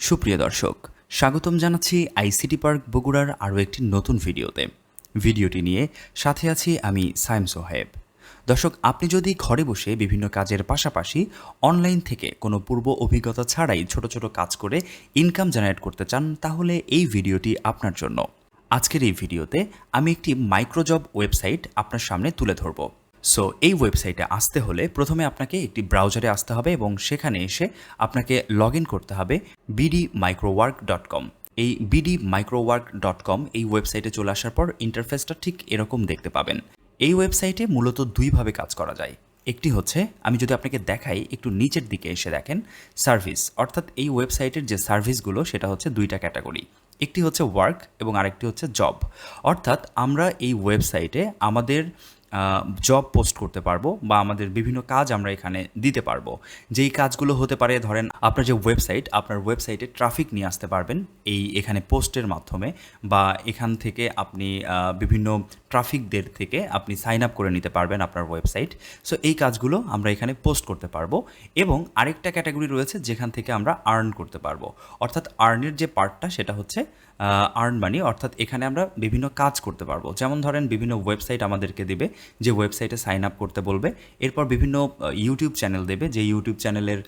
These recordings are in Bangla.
সুপ্রিয় দর্শক, স্বাগতম জানাচ্ছি আইসিটি পার্ক বগুড়ার আরও একটি নতুন ভিডিওতে। ভিডিওটি নিয়ে সাথে আছি আমি সাইম সোহেব দর্শক, আপনি যদি ঘরে বসে বিভিন্ন কাজের পাশাপাশি অনলাইন থেকে কোনো পূর্ব অভিজ্ঞতা ছাড়াই ছোট ছোট কাজ করে ইনকাম জেনারেট করতে চান, তাহলে এই ভিডিওটি আপনার জন্য। আজকের এই ভিডিওতে আমি একটি মাইক্রোজব ওয়েবসাইট আপনার সামনে তুলে ধরব। সো এই ওয়েবসাইটে আসতে হলে প্রথমে আপনাকে একটি ব্রাউজারে আসতে হবে এবং সেখানে এসে আপনাকে লগ করতে হবে বিডি মাইক্রোওয়ার্ক ডট কম এই বিডি মাইক্রোওয়ার্ক ডট কম এই ওয়েবসাইটে চলে আসার পর ইন্টারফেসটা ঠিক এরকম দেখতে পাবেন। এই ওয়েবসাইটে মূলত দুইভাবে কাজ করা যায়। একটি হচ্ছে, আমি যদি আপনাকে দেখাই, একটু নিচের দিকে এসে দেখেন সার্ভিস অর্থাৎ এই ওয়েবসাইটের যে সার্ভিসগুলো সেটা হচ্ছে দুইটা ক্যাটাগরি একটি হচ্ছে ওয়ার্ক এবং আরেকটি হচ্ছে জব অর্থাৎ আমরা এই ওয়েবসাইটে আমাদের জব পোস্ট করতে পারব বা আমাদের বিভিন্ন কাজ আমরা এখানে দিতে পারব। যেই কাজগুলো হতে পারে, ধরেন আপনার যে ওয়েবসাইট আপনার ওয়েবসাইটে ট্রাফিক নিয়ে আসতে পারবেন এই এখানে পোস্টের মাধ্যমে বা এখান থেকে আপনি বিভিন্ন ট্রাফিকদের থেকে আপনি সাইন আপ করে নিতে পারবেন আপনার ওয়েবসাইট সো এই কাজগুলো আমরা এখানে পোস্ট করতে পারব এবং আরেকটা ক্যাটাগরি রয়েছে যেখান থেকে আমরা আর্ন করতে পারব। অর্থাৎ আর্নের যে পার্টটা সেটা হচ্ছে আর্ন মানি অর্থাৎ এখানে আমরা বিভিন্ন কাজ করতে পারব। যেমন ধরেন বিভিন্ন ওয়েবসাইট আমাদেরকে দেবে, যে ওয়েবসাইটে সাইন আপ করতে বলবে। এরপর বিভিন্ন ইউটিউব চ্যানেল দেবে, যে ইউটিউব চ্যানেলের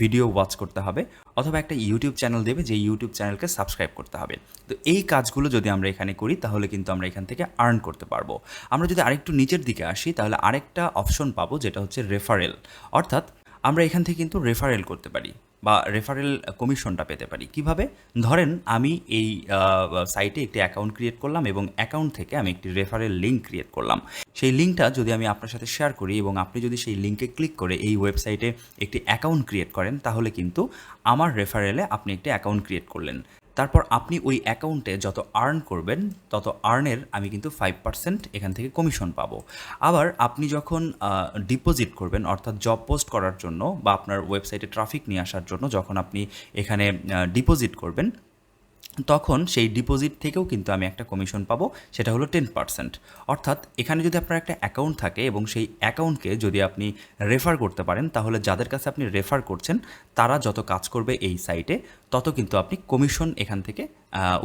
ভিডিও ওয়াচ করতে হবে। অথবা একটা ইউটিউব চ্যানেল দেবে, যে ইউটিউব চ্যানেলকে সাবস্ক্রাইব করতে হবে। তো এই কাজগুলো যদি আমরা এখানে করি, তাহলে কিন্তু আমরা এখান থেকে আর্ন করতে পারব। আমরা যদি আরেকটু নিচের দিকে আসি, তাহলে আরেকটা অপশন পাবো, যেটা হচ্ছে রেফারেল অর্থাৎ আমরা এখান থেকে কিন্তু রেফারেল করতে পারি বা রেফারেল কমিশনটা পেতে পারি। কীভাবে? ধরেন আমি এই সাইটে একটি অ্যাকাউন্ট ক্রিয়েট করলাম এবং অ্যাকাউন্ট থেকে আমি একটি রেফারেল লিঙ্ক ক্রিয়েট করলাম। সেই লিঙ্কটা যদি আমি আপনার সাথে শেয়ার করি এবং আপনি যদি সেই লিঙ্কে ক্লিক করে এই ওয়েবসাইটে একটি অ্যাকাউন্ট ক্রিয়েট করেন, তাহলে কিন্তু আমার রেফারেলে আপনি একটি অ্যাকাউন্ট ক্রিয়েট করলেন। তারপর আপনি ওই অ্যাকাউন্টে যত আর্ন করবেন, তত আর্নের আমি কিন্তু ফাইভ পার্সেন্ট এখান থেকে কমিশন পাব। আবার আপনি যখন ডিপোজিট করবেন, অর্থাৎ জব পোস্ট করার জন্য বা আপনার ওয়েবসাইটে ট্রাফিক নিয়ে আসার জন্য, যখন আপনি এখানে ডিপোজিট করবেন তখন সেই ডিপোজিট থেকেও কিন্তু আমি একটা কমিশন পাবো, সেটা হলো টেন পার্সেন্ট অর্থাৎ এখানে যদি আপনার একটা অ্যাকাউন্ট থাকে এবং সেই অ্যাকাউন্টকে যদি আপনি রেফার করতে পারেন, তাহলে যাদের কাছে আপনি রেফার করছেন, তারা যত কাজ করবে এই সাইটে তত কিন্তু আপনি কমিশন এখান থেকে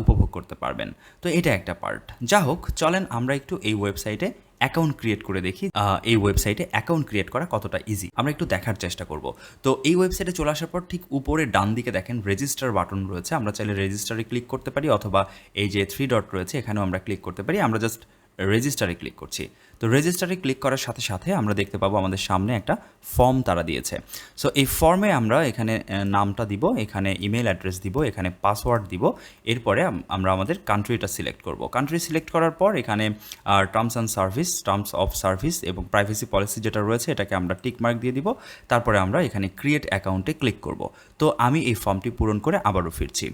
উপভোগ করতে পারবেন। তো এটা একটা পার্ট যা হোক চলেন আমরা একটু এই ওয়েবসাইটে অ্যাকাউন্ট ক্রিয়েট করে দেখি এই ওয়েবসাইটে অ্যাকাউন্ট ক্রিয়েট করা কতটা ইজি আমরা একটু দেখার চেষ্টা করব। তো এই ওয়েবসাইটে চলে আসার পর ঠিক উপরে ডান দিকে দেখেন রেজিস্টার বাটন রয়েছে। আমরা চাইলে রেজিস্টারে ক্লিক করতে পারি অথবা এই যে থ্রি ডট রয়েছে, এখানেও আমরা ক্লিক করতে পারি। আমরা জাস্ট রেজিস্টারে ক্লিক করছি। তো রেজিস্টারে ক্লিক করার সাথে সাথে আমরা দেখতে পাবো আমাদের সামনে একটা ফর্ম তারা দিয়েছে। সো এই ফর্মে আমরা এখানে নামটা দিব, এখানে ইমেল অ্যাড্রেস দিব, এখানে পাসওয়ার্ড দিব, এরপরে আমরা আমাদের কান্ট্রিটা সিলেক্ট করব। কান্ট্রি সিলেক্ট করার পর এখানে terms and service terms of service এবং প্রাইভেসি পলিসি যেটা রয়েছে এটাকে আমরা টিক মার্ক দিয়ে দিব। তারপরে আমরা এখানে ক্রিয়েট অ্যাকাউন্টে ক্লিক করব। তো আমি এই ফর্মটি পূরণ করে আবারও ফিরছি।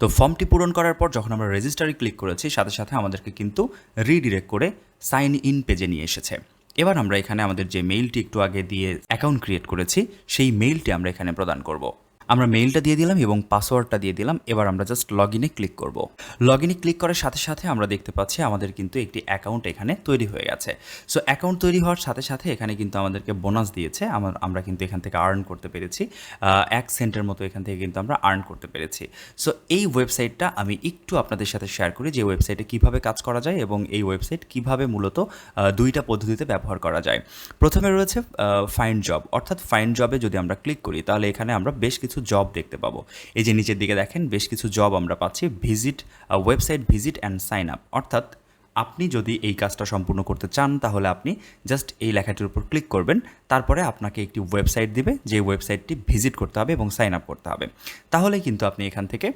তো ফর্মটি পূরণ করার পর যখন আমরা রেজিস্টারে ক্লিক করেছি, সাথে সাথে আমাদেরকে কিন্তু রিডিরেক্ট করে সাইন ইন পেজে নিয়ে এসেছে। এবার আমরা এখানে আমাদের যে মেইলটি একটু আগে দিয়ে অ্যাকাউন্ট ক্রিয়েট করেছি, সেই মেইলটি আমরা এখানে প্রদান করব। আমরা মেইলটা দিয়ে দিলাম এবং পাসওয়ার্ডটা দিয়ে দিলাম। এবার আমরা জাস্ট লগ ইনে ক্লিক করব। লগ ইনে ক্লিক করার সাথে সাথে আমরা দেখতে পাচ্ছি আমাদের কিন্তু একটি অ্যাকাউন্ট এখানে তৈরি হয়ে গেছে। সো অ্যাকাউন্ট তৈরি হওয়ার সাথে সাথে এখানে কিন্তু আমাদেরকে বোনাস দিয়েছে। আমার আমরা কিন্তু এখান থেকে আর্ন করতে পেরেছি। এক সেন্টের মতো এখান থেকে কিন্তু আমরা আর্ন করতে পেরেছি। সো এই ওয়েবসাইটটা আমি একটু আপনাদের সাথে শেয়ার করি যে ওয়েবসাইটে কীভাবে কাজ করা যায় এবং এই ওয়েবসাইট কীভাবে মূলত দুইটা পদ্ধতিতে ব্যবহার করা যায়। প্রথমে রয়েছে ফাইন্ড জব অর্থাৎ ফাইন্ড জবে যদি আমরা ক্লিক করি, তাহলে এখানে আমরা বেশ কিছু জব দেখতে পাবো। এই যে নিচের দিকে দেখেন, বেশ কিছু জব আমরা পাচ্ছি। Visit website visit and sign up অর্থাৎ আপনি যদি এই কাজটা সম্পূর্ণ করতে চান, তাহলে আপনি জাস্ট এই লেখাটির উপর ক্লিক করবেন। তারপরে আপনাকে একটি ওয়েবসাইট দিবে, যে ওয়েবসাইটটি ভিজিট করতে হবে এবং সাইন আপ করতে হবে। তাহলে কিন্তু আপনি এখান থেকে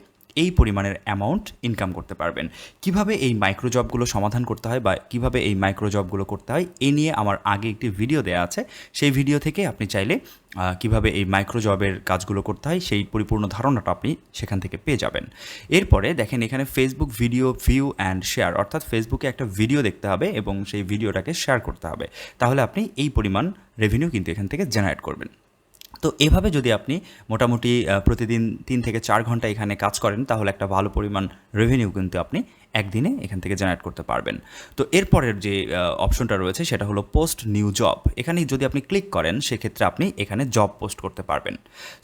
এই পরিমাণের অ্যামাউন্ট ইনকাম করতে পারবেন। কীভাবে এই মাইক্রো জবগুলো সমাধান করতে হয় বা কীভাবে এই মাইক্রো জবগুলো করতে হয়, এ নিয়ে আমার আগে একটি ভিডিও দেওয়া আছে। সেই ভিডিও থেকে আপনি চাইলে কীভাবে এই মাইক্রো জবের কাজগুলো করতে হয়, সেই পরিপূর্ণ ধারণাটা আপনি সেখান থেকে পেয়ে যাবেন। এরপরে দেখেন এখানে Facebook video view and share অর্থাৎ ফেসবুকে একটা ভিডিও দেখতে হবে এবং সেই ভিডিওটাকে শেয়ার করতে হবে। তাহলে আপনি এই পরিমাণ রেভিনিউ কিন্তু এখান থেকে জেনারেট করবেন। তো এভাবে যদি আপনি মোটামুটি প্রতিদিন তিন থেকে চার ঘণ্টা এখানে কাজ করেন, তাহলে একটা ভালো পরিমাণ রেভিনিউ কিন্তু আপনি একদিনে এখান থেকে জেনারেট করতে পারবেন। তো এরপরের যে অপশনটা রয়েছে সেটা হলো পোস্ট নিউ জব এখানে যদি আপনি ক্লিক করেন, সেক্ষেত্রে আপনি এখানে জব পোস্ট করতে পারবেন।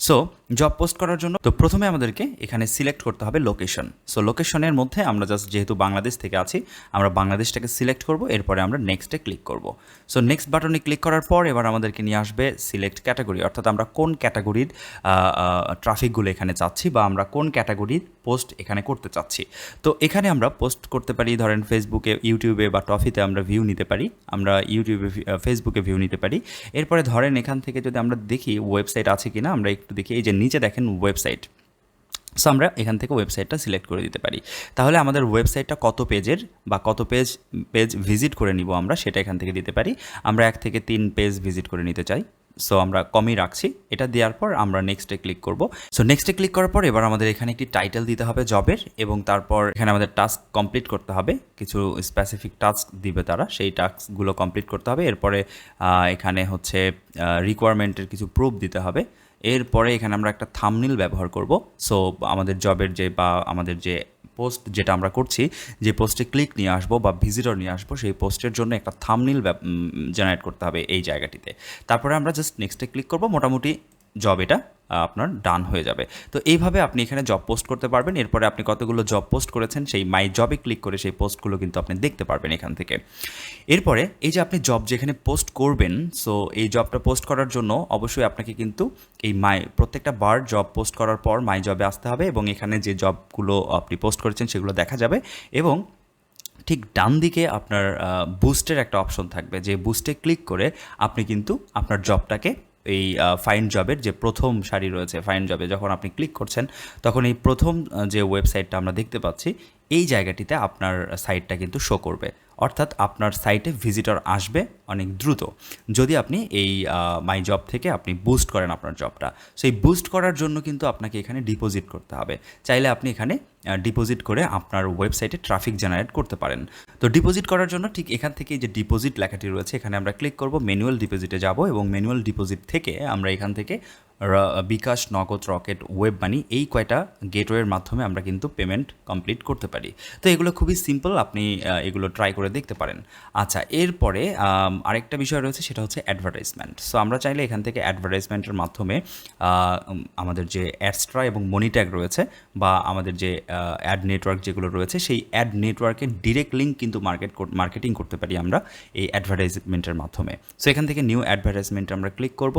সো জব পোস্ট করার জন্য তো প্রথমে আমাদেরকে এখানে সিলেক্ট করতে হবে লোকেশন সো লোকেশনের মধ্যে আমরা জাস্ট যেহেতু বাংলাদেশ থেকে আছি, আমরা বাংলাদেশটাকে সিলেক্ট করব, এরপরে আমরা নেক্সটে ক্লিক করব। সো নেক্সট বাটনে ক্লিক করার পর এবার আমাদেরকে নিয়ে আসবে সিলেক্ট ক্যাটাগরি অর্থাৎ আমরা কোন ক্যাটাগরির ট্রাফিকগুলো এখানে চাচ্ছি বা আমরা কোন ক্যাটাগরির পোস্ট এখানে করতে চাচ্ছি। তো এখানে আমরা পোস্ট করতে পারি, ধরেন ফেসবুকে ইউটিউবে বা টফিতে আমরা ভিউ নিতে পারি, আমরা ইউটিউবে ফেসবুকে ভিউ নিতে পারি। এরপরে ধরেন এখান থেকে যদি আমরা দেখি ওয়েবসাইট আছে কি না আমরা একটু দেখি, এই যে নিচে দেখেন ওয়েবসাইট সো আমরা এখান থেকে ওয়েবসাইটটা সিলেক্ট করে দিতে পারি। তাহলে আমাদের ওয়েবসাইটটা কত পেজের বা কত পেজ পেজ ভিজিট করে নিব আমরা, সেটা এখান থেকে দিতে পারি। আমরা এক থেকে তিন পেজ ভিজিট করে নিতে চাই। সো আমরা কমই রাখছি। এটা দেওয়ার পর আমরা নেক্সটে ক্লিক করব। সো নেক্সটে ক্লিক করার পর এবার আমাদের এখানে একটি টাইটেল দিতে হবে জবের এবং তারপর এখানে আমাদের টাস্ক কমপ্লিট করতে হবে। কিছু স্পেসিফিক টাস্ক দিবে তারা। সেই টাস্কগুলো কমপ্লিট করতে হবে। এরপরে এখানে হচ্ছে রিকোয়ারমেন্টের কিছু প্রুফ দিতে হবে। এরপরে এখানে আমরা একটা থামনিল ব্যবহার করব। সো আমাদের জবের যে বা আমাদের যে পোস্ট যেটা আমরা করছি, যে পোস্টে ক্লিক নিয়ে আসব বা ভিজিটর নিয়ে আসব, সেই পোস্টের জন্য একটা থামনিল জেনারেট করতে হবে এই জায়গাটিতে। তারপরে আমরা জাস্ট নেক্সটে ক্লিক করব। মোটামুটি জব এটা আপনার ডান হয়ে যাবে। তো এইভাবে আপনি এখানে জব পোস্ট করতে পারবেন। এরপরে আপনি কতগুলো জব পোস্ট করেছেন, সেই মাই জবে ক্লিক করে সেই পোস্টগুলো কিন্তু আপনি দেখতে পারবেন এখান থেকে। এরপরে এই যে আপনি জব যেখানে পোস্ট করবেন সো এই জবটা পোস্ট করার জন্য অবশ্যই আপনাকে কিন্তু এই মাই প্রত্যেকটা বার জব পোস্ট করার পর মাই জবে আসতে হবে এবং এখানে যে জবগুলো আপনি পোস্ট করেছেন সেগুলো দেখা যাবে এবং ঠিক ডান দিকে আপনার বুস্টের একটা অপশন থাকবে। যে বুস্টে ক্লিক করে আপনি কিন্তু আপনার জবটাকে এই ফাইন জবের যে প্রথম সারি রয়েছে ফাইন জবে যখন আপনি ক্লিক করছেন, তখন এই প্রথম যে ওয়েবসাইটটা আমরা দেখতে পাচ্ছি, এই জায়গাটিতে আপনার সাইটটা কিন্তু শো করবে। অর্থাৎ আপনার সাইটে ভিজিটর আসবে অনেক দ্রুত। যদি আপনি এই মাই জব থেকে আপনি বুস্ট করেন আপনার জবটা সেই বুস্ট করার জন্য কিন্তু আপনাকে এখানে ডিপোজিট করতে হবে। চাইলে আপনি এখানে ডিপোজিট করে আপনার ওয়েবসাইটে ট্রাফিক জেনারেট করতে পারেন। তো ডিপোজিট করার জন্য ঠিক এখান থেকে যে ডিপোজিট লেখাটি রয়েছে, এখানে আমরা ক্লিক করব ম্যানুয়াল ডিপোজিটে যাব এবং ম্যানুয়াল ডিপোজিট থেকে আমরা এখান থেকে বিকাশ নগদ রকেট ওয়েব মানি এই কয়টা গেটওয়ের মাধ্যমে আমরা কিন্তু পেমেন্ট কমপ্লিট করতে পারি। তো এগুলো খুবই সিম্পল, আপনি এগুলো ট্রাই করে দেখতে পারেন। আচ্ছা এরপরে আরেকটা বিষয় রয়েছে, সেটা হচ্ছে অ্যাডভার্টাইজমেন্ট। সো আমরা চাইলে এখান থেকে অ্যাডভার্টাইজমেন্টের মাধ্যমে আমাদের যে অ্যাডস্ট্রা এবং মনিট্যাগ রয়েছে বা আমাদের যে অ্যাড নেটওয়ার্ক যেগুলো রয়েছে, সেই অ্যাড নেটওয়ার্কের ডিরেক্ট লিঙ্ক কিন্তু মার্কেট মার্কেটিং করতে পারি আমরা এই অ্যাডভার্টাইজমেন্টের মাধ্যমে। সো এখান থেকে নিউ অ্যাডভার্টাইজমেন্ট আমরা ক্লিক করব।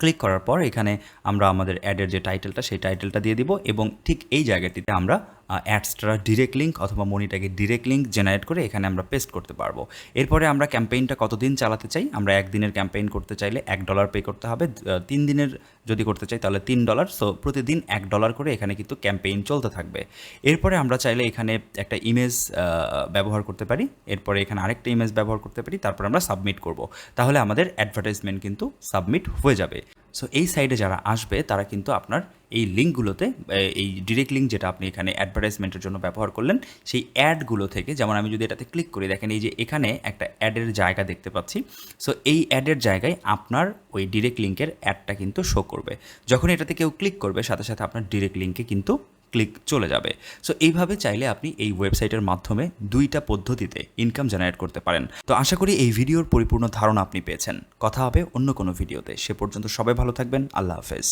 ক্লিক করার পর এখানে আমরা আমাদের অ্যাডের যে টাইটেলটা সেই টাইটেলটা দিয়ে দিব এবং ঠিক এই জায়গাটিতে আমরা অ্যাডসটা ডিরেক্ট লিঙ্ক অথবা মনিটাকে ডিরেক্ট লিঙ্ক জেনারেট করে এখানে আমরা পেস্ট করতে পারব। এরপরে আমরা ক্যাম্পেইনটা কতদিন চালাতে চাই? আমরা একদিনের ক্যাম্পেইন করতে চাইলে এক ডলার পে করতে হবে। তিন দিনের যদি করতে চাই তাহলে তিন ডলার সো প্রতিদিন এক ডলার করে এখানে কিন্তু ক্যাম্পেইন চলতে থাকবে। এরপরে আমরা চাইলে এখানে একটা ইমেজ ব্যবহার করতে পারি। এরপরে এখানে আরেকটা ইমেজ ব্যবহার করতে পারি। তারপর আমরা সাবমিট করব। তাহলে আমাদের অ্যাডভার্টাইজমেন্ট কিন্তু সাবমিট হয়ে যাবে। সো এই সাইডে যারা আসবে, তারা কিন্তু আপনার এই লিঙ্কগুলোতে এই ডিরেক্ট লিঙ্ক যেটা আপনি এখানে অ্যাডভার্টাইজমেন্টের জন্য ব্যবহার করলেন, সেই অ্যাডগুলো থেকে, যেমন আমি যদি এটাতে ক্লিক করি, দেখেন এই যে এখানে একটা অ্যাডের জায়গা দেখতে পাচ্ছি। সো এই অ্যাডের জায়গায় আপনার ওই ডিরেক্ট লিঙ্কের অ্যাডটা কিন্তু শো করবে। যখন এটাতে কেউ ক্লিক করবে, সাথে সাথে আপনার ডিরেক্ট লিঙ্কে কিন্তু ক্লিক চলে যাবে। সো এইভাবে চাইলে আপনি এই ওয়েবসাইটের মাধ্যমে দুইটা পদ্ধতিতে ইনকাম জেনারেট করতে পারেন। তো আশা করি এই ভিডিওর পরিপূর্ণ ধারণা আপনি পেয়েছেন। কথা হবে অন্য কোনো ভিডিওতে। সে পর্যন্ত সবাই ভালো থাকবেন। আল্লাহ হাফেজ।